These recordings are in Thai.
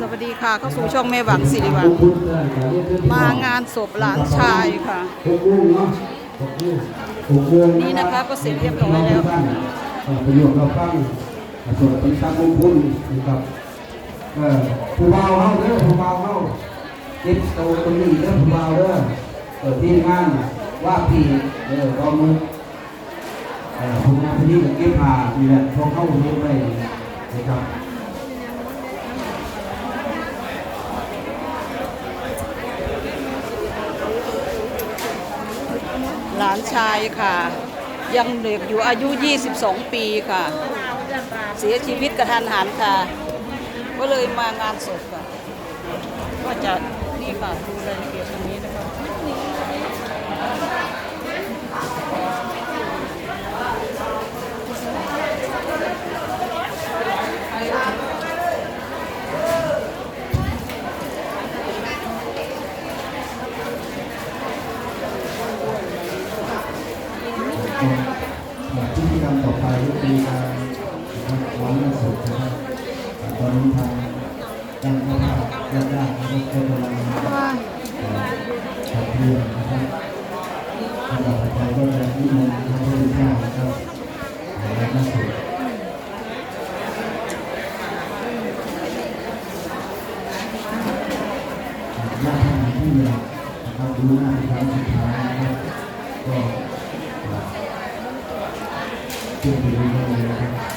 สวัสดีค่ะเข้าสู่ช่องแม่หวังสิริวัลคุณเออแต่เรียกเรื่องที่มางานศพหลานชายค่ะหกโมงเนาะหกโมงหกโมงนี่นะคะก็เสร็จเรียบร้อยแล้วเออประโยชน์เราฟังสวดเป็นตามมงคลนะครับเออผู้เบาเฮาเด้อผู้เบาเฮาเก็บโตตรงนี้เด้อผู้เบาเด้อเออที่งานว่าพี่เออเรามือเออผู้งานที่นี่กับเก็บผ้านี่แหละพอเข้าเรียนไปนะครับ หลานชายค่ะ ยังเด็กอยู่อายุ 22 ปีค่ะ เสียชีวิตกระทันหันค่ะ ก็เลยมางานศพค่ะ ก็จะนี่ค่ะดูรายละเอียดตรงนี้นะคะ พิธีกรรมต่อไปก็คือการร้องเรื่องศพนะครับตอนนี้ทางด้านพระญาติญานะครับก็กำลังขับเรือนะครับลำดับต่อไปก็จะนิมนต์พระพุทธเจ้านะครับแล้วก็ศพญาติท่านที่นะครับดูหน้าครั้งสุดท้ายนะครับก็ ขึ้นไปดูได้เลยนะครับ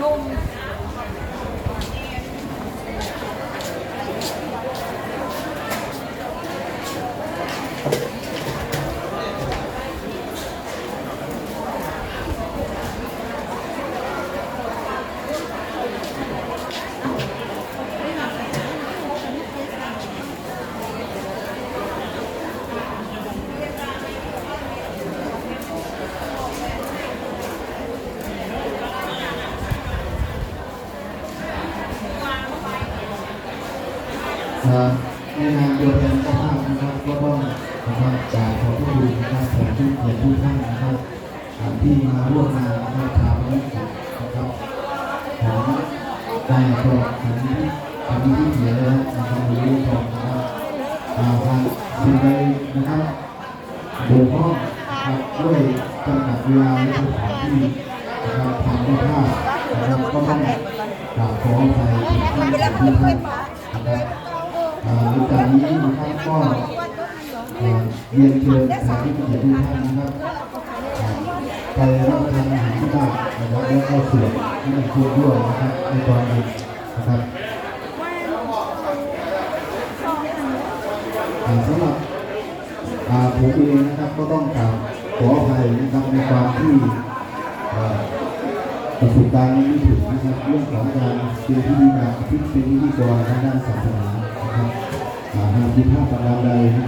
นุ่ม ครับในนามตัวแทนเจ้าภาพนะครับก็ต้องนะครับกราบขอบพระคุณนะครับแขกผู้เกียรติทุกท่านนะครับที่มาร่วมงานนะครับทำให้กับนะครับของได้ก็ถึงทำที่เกียแล้วนะครับในเรื่องนะครับทางสิ่งใดนะครับบกพร่องนะครับด้วยจำกัดเวลาและสถานที่นะครับทางเจ้ภาพนะครับก็ต้องกราบขออภัยทุกท่านทุกท่านนะครับ ก็เรียนเชิญสาธุชนทุกท่านนะครับไปรับประทานอาหารที่บ้านนะครับแล้วก็สวดที่ในครัวด้วยนะครับในตอนนี้นะครับสำหรับผมเองนะครับก็ต้องกราบขออภัยนะครับในความที่ประสบการณ์ไม่ถึงนะครับเรื่องของการเป็นพิธีการที่เป็นพิธีกรทางด้านศาสนา หากผิดพลาพประการใดนะครับ